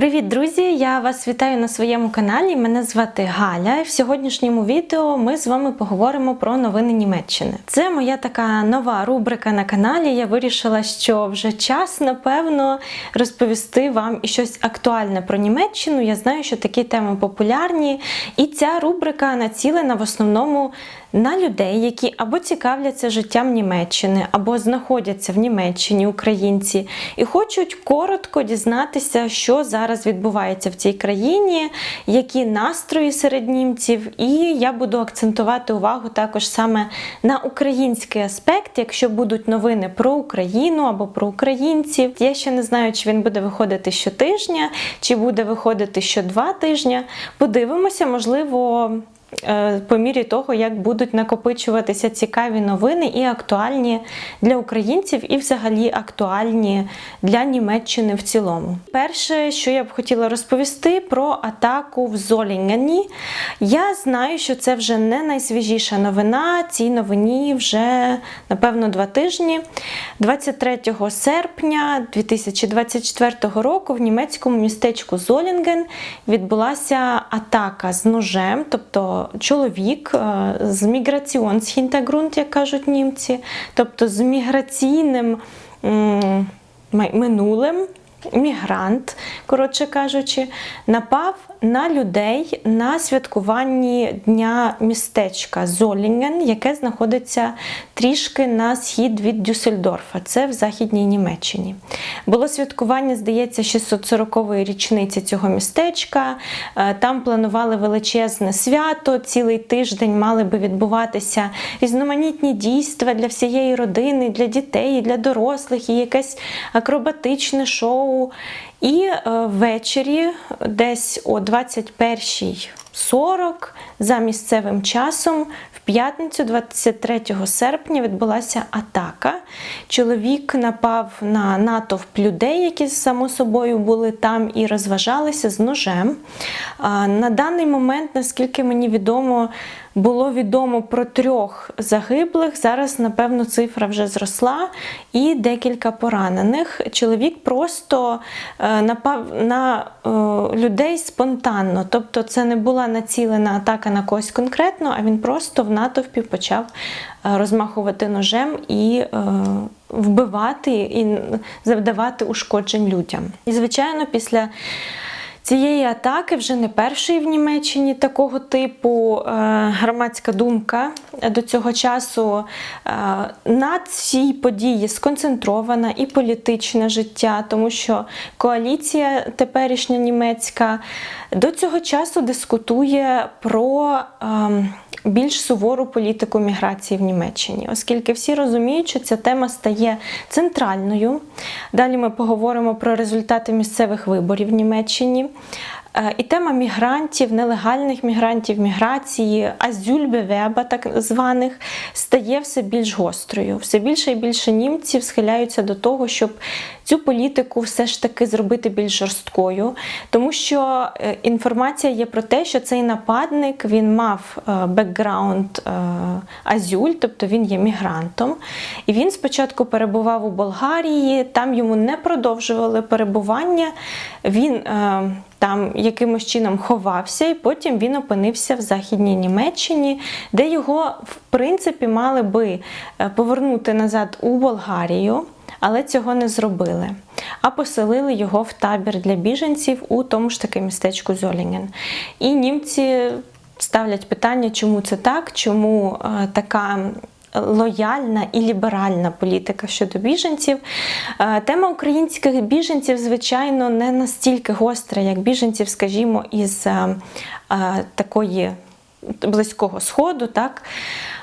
Привіт, друзі! Я вас вітаю на своєму каналі. Мене звати Галя. І в сьогоднішньому відео ми з вами поговоримо про новини Німеччини. Це моя така нова рубрика на каналі. Я вирішила, що вже час, напевно, розповісти вам і щось актуальне про Німеччину. Я знаю, що такі теми популярні, і ця рубрика націлена в основному на людей, які або цікавляться життям Німеччини, або знаходяться в Німеччині українці, і хочуть коротко дізнатися, що зараз відбувається в цій країні, які настрої серед німців. І я буду акцентувати увагу також саме на український аспект, якщо будуть новини про Україну або про українців. Я ще не знаю, чи він буде виходити щотижня, чи буде виходити що два тижня. Подивимося, можливо. Е, по мірі того, як будуть накопичуватися цікаві новини і актуальні для українців, і взагалі актуальні для Німеччини в цілому. Перше, що я б хотіла розповісти про атаку в Золінгені. Я знаю, що це вже не найсвіжіша новина. Цій новині вже напевно два тижні. 23 серпня 2024 року в німецькому містечку Золінген відбулася атака з ножем, тобто чоловік е, з міграціонсхінтегрунт, як кажуть німці, тобто з міграційним минулим. Мігрант, коротше кажучи, напав на людей на святкуванні дня містечка Золінген, яке знаходиться трішки на схід від Дюссельдорфа, це в Західній Німеччині. Було святкування, здається, 640-ї річниці цього містечка. Е, там планували величезне свято, цілий тиждень мали би відбуватися різноманітні дійства для всієї родини, для дітей, для дорослих, і якесь акробатичне шоу. І е, ввечері, десь о 21.40 за місцевим часом, в п'ятницю, 23 серпня, відбулася атака. Чоловік напав на натовп людей, які само собою були там і розважалися з ножем. На даний момент, наскільки мені відомо, було відомо про трьох загиблих. Зараз, напевно, цифра вже зросла, і декілька поранених. Чоловік просто е, напав на е, людей спонтанно. Тобто, це не була націлена атака на когось конкретно, а він просто в натовпі почав е, розмахувати ножем і вбивати і завдавати ушкоджень людям. І, звичайно, після цієї атаки вже не першої в Німеччині такого типу е, громадська думка до цього часу е, на цій події сконцентрована і політичне життя, тому що коаліція теперішня німецька до цього часу дискутує про. Ем, більш сувору політику міграції в Німеччині, оскільки всі розуміють, що ця тема стає центральною. Далі ми поговоримо про результати місцевих виборів в Німеччині. Е, і тема мігрантів, нелегальних мігрантів, міграції, азюльбевеба, так званих, стає все більш гострою. Все більше і більше німців схиляються до того, щоб цю політику все ж таки зробити більш жорсткою, тому що е, інформація є про те, що цей нападник він мав е, бекграунд азюль, тобто він є мігрантом. І він спочатку перебував у Болгарії, там йому не продовжували перебування. Він там якимось чином ховався, і потім він опинився в Західній Німеччині, де його, в принципі, мали би е, повернути назад у Болгарію, але цього не зробили. А поселили його в табір для біженців у тому ж таки містечку Золінген. І німці ставлять питання, чому це так, чому е, така лояльна і ліберальна політика щодо біженців. Е, тема українських біженців, звичайно, не настільки гостра, як біженців, скажімо, із е, е, такої близького сходу. так?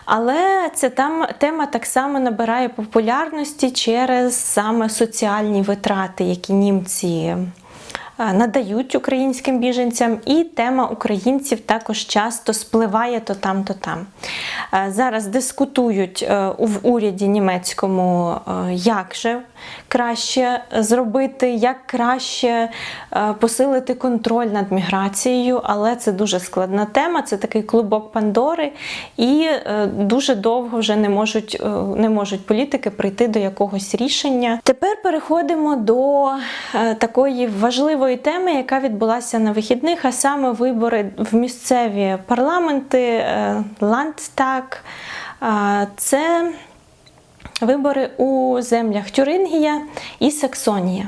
Але ця там, тема так само набирає популярності через саме соціальні витрати, які німці. Е, надають українським біженцям, і тема українців також часто спливає то там, то там. Е, зараз дискутують у в уряді німецькому, як же краще зробити, як краще е, посилити контроль над міграцією, але це дуже складна тема. Це такий клубок Пандори, і е, дуже довго вже не можуть, е, не можуть політики прийти до якогось рішення. Тепер переходимо до такої важливої теми, яка відбулася на вихідних, а саме вибори в місцеві парламенти, Ландтаг. Це вибори у землях Тюрингія і Саксонія.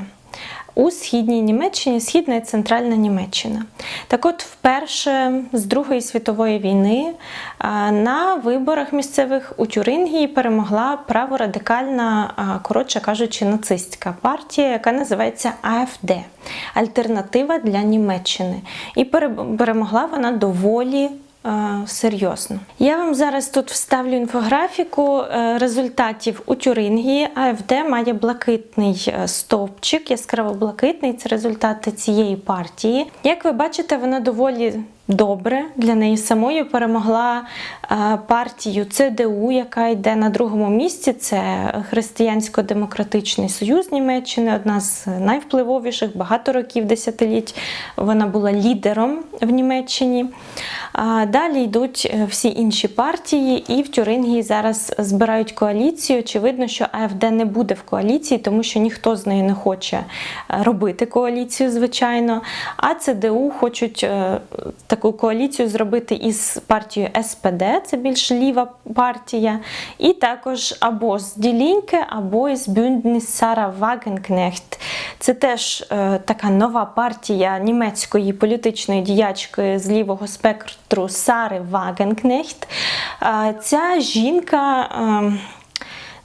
У східній Німеччині, східна і центральна Німеччина. Так от, вперше з Другої світової війни на виборах місцевих у Тюрингії перемогла праворадикальна, коротше кажучи, нацистська партія, яка називається АФД Альтернатива для Німеччини. І перемогла вона доволі серйозно. Я вам зараз тут вставлю інфографіку е, результатів у Тюрингії. АФД має блакитний е, стовпчик, яскраво блакитний. Це результати цієї партії. Як ви бачите, вона доволі. Добре для неї самої перемогла е, партію ЦДУ, яка йде на другому місці. Це Християнсько-демократичний союз Німеччини, одна з найвпливовіших багато років, десятиліть. Вона була лідером в Німеччині. Далі йдуть е, всі інші партії, і в Тюрингії зараз збирають коаліцію. Очевидно, що АФД не буде в коаліції, тому що ніхто з нею не хоче е, робити коаліцію, звичайно. А ЦДУ хочуть е, таку коаліцію зробити із партією СПД, це більш ліва партія, і також або з Діліньке, або із Bündnis Сара Вагенкнехт. Це теж е, така нова партія німецької політичної діячки з лівого спектру Сари Вагенкнехт. Е, Ця жінка. е,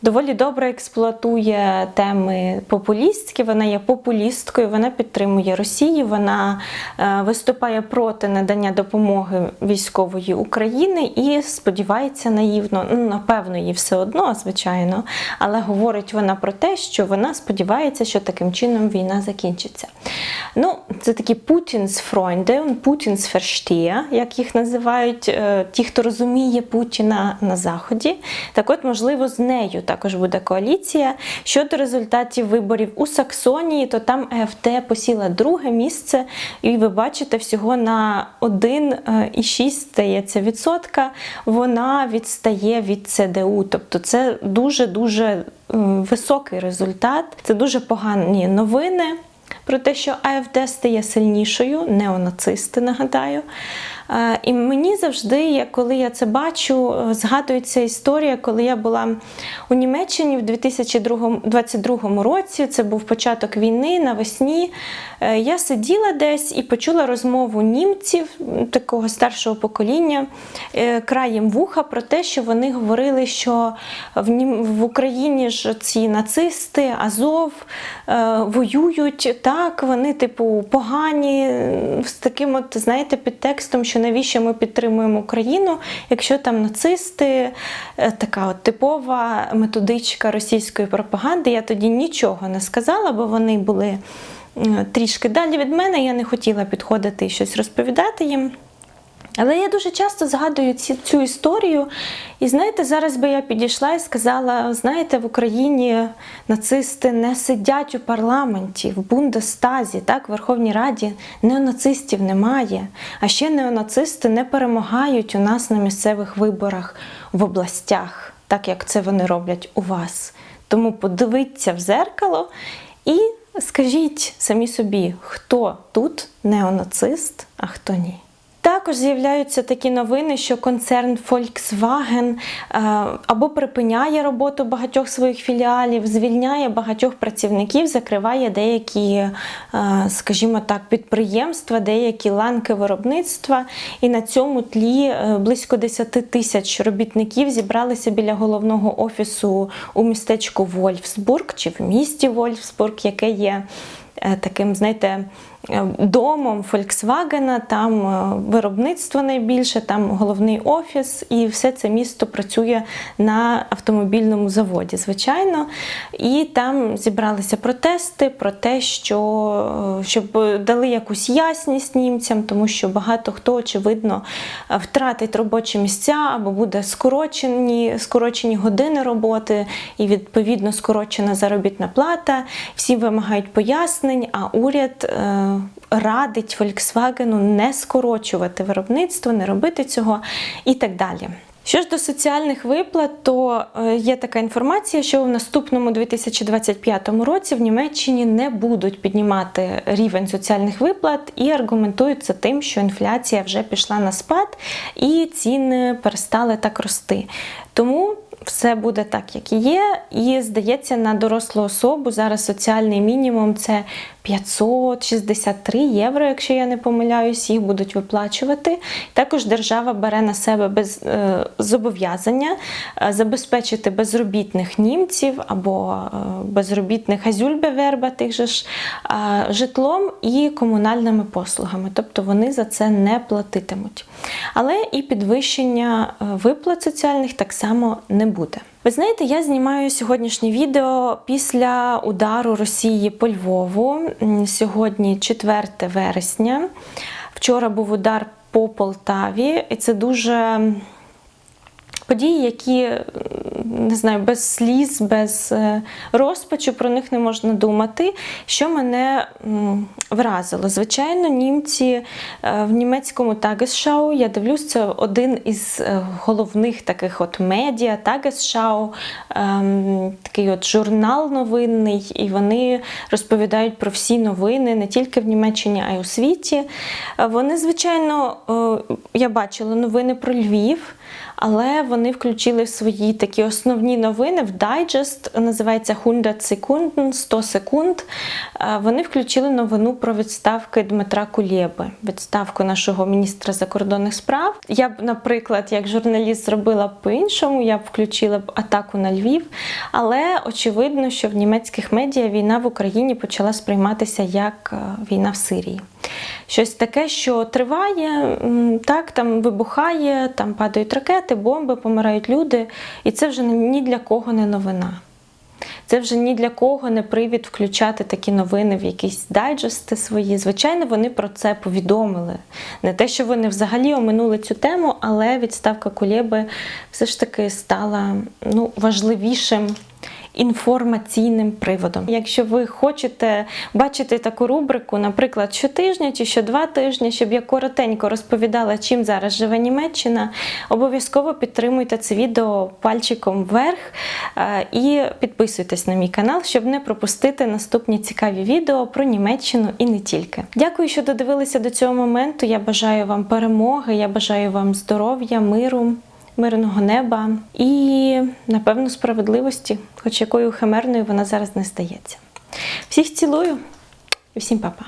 доволі добре експлуатує теми популістські. Вона є популісткою, вона підтримує Росію, вона е, виступає проти надання допомоги військової України і сподівається наївно, ну напевно, їй все одно, звичайно, але говорить вона про те, що вона сподівається, що таким чином війна закінчиться. Ну, це такі Путінс фройнде, Путінс ферштія, як їх називають, е, ті, хто розуміє Путіна на Заході. Так от, можливо, з нею також буде коаліція. Щодо результатів виборів у Саксонії, то там ЕФД посіла друге місце, і ви бачите, всього на 1,6 стається відсотка. Вона відстає від ЦДУ. Тобто це дуже-дуже високий результат. Це дуже погані новини. Про те, що АФД стає сильнішою, неонацисти, нагадаю. Е, І мені завжди, коли я це бачу, е, згадується історія, коли я була у Німеччині в 2022 році. Це був початок війни навесні. Е, Я сиділа десь і почула розмову німців такого старшого покоління краєм вуха про те, що вони говорили, що в, Україні ж ці нацисти, Азов воюють так, вони, типу, погані з таким, от, знаєте, підтекстом, що навіщо ми підтримуємо Україну, якщо там нацисти, е, така от типова методичка російської пропаганди. Я тоді нічого не сказала, бо вони були трішки далі від мене. Я не хотіла підходити і щось розповідати їм. Але я дуже часто згадую ці, цю історію. І знаєте, зараз би я підійшла і сказала: знаєте, в Україні нацисти не сидять у парламенті, в Бундестазі, так, в Верховній Раді неонацистів немає. А ще неонацисти не перемагають у нас на місцевих виборах в областях, так як це вони роблять у вас. Тому подивіться в зеркало і скажіть самі собі, хто тут неонацист, а хто ні. Також з'являються такі новини, що концерн Volkswagen е, або припиняє роботу багатьох своїх філіалів, звільняє багатьох працівників, закриває деякі, е, скажімо так, підприємства, деякі ланки виробництва. І на цьому тлі е, близько 10 тисяч робітників зібралися біля головного офісу у містечку Вольфсбург чи в місті Вольфсбург, яке є таким, знаєте, домом Volkswagen, там е, виробництво найбільше, там головний офіс, і все це місто працює на автомобільному заводі, звичайно. І там зібралися протести про те, що е, щоб дали якусь ясність німцям, тому що багато хто, очевидно, е, втратить робочі місця або буде скорочені, скорочені години роботи, і відповідно скорочена заробітна плата. Всі вимагають пояснень, а уряд е, радить Volkswagen не скорочувати виробництво, не робити цього і так далі. Що ж до соціальних виплат, то е, є така інформація, що в наступному 2025 році в Німеччині не будуть піднімати рівень соціальних виплат і аргументують це тим, що інфляція вже пішла на спад і ціни перестали так рости. Тому все буде так, як і є. І здається, на дорослу особу зараз соціальний мінімум це 563 євро, якщо я не помиляюсь, їх будуть виплачувати. Також держава бере на себе без е, зобов'язання е, забезпечити безробітних німців або е, безробітних азюльбеверба, тих же ж е, житлом і комунальними послугами. Тобто вони за це не платитимуть. Але і підвищення е, виплат соціальних так само не буде. Ви знаєте, я знімаю сьогоднішнє відео після удару Росії по Львову. Сьогодні 4 вересня. Вчора був удар по Полтаві, і це дуже події, які не знаю, без сліз, без е, розпачу про них не можна думати. Що мене вразило? Звичайно, німці е, в німецькому Tagesschau, я дивлюсь, це один із е, головних таких от медіа, Tagesschau, ем, такий от журнал новинний, і вони розповідають про всі новини не тільки в Німеччині, а й у світі. Вони, звичайно, я бачила новини про Львів. Але вони включили свої такі основні новини в дайджест, називається 100 секунд, 100 секунд. Е, Вони включили новину про відставки Дмитра Кулєби, відставку нашого міністра закордонних справ. Я б, наприклад, як журналіст зробила б по-іншому, я б включила б атаку на Львів. Але очевидно, що в німецьких медіа війна в Україні почала сприйматися як е, війна в Сирії. Щось таке, що триває, так, там вибухає, там падають ракети, бомби, помирають люди, і це вже ні для кого не новина. Це вже ні для кого не привід включати такі новини в якісь дайджести свої. Звичайно, вони про це повідомили. Не те, що вони взагалі оминули цю тему, але відставка Кулєби все ж таки стала ну, важливішим інформаційним приводом. Якщо ви хочете бачити таку рубрику, наприклад, щотижня чи що два тижні, щоб я коротенько розповідала, чим зараз живе Німеччина, обов'язково підтримуйте це відео пальчиком вверх е, і підписуйтесь на мій канал, щоб не пропустити наступні цікаві відео про Німеччину і не тільки. Дякую, що додивилися до цього моменту. Я бажаю вам перемоги, я бажаю вам здоров'я, миру мирного неба і, напевно, справедливості, хоч якою химерною вона зараз не стається. Всіх цілую і всім па-па!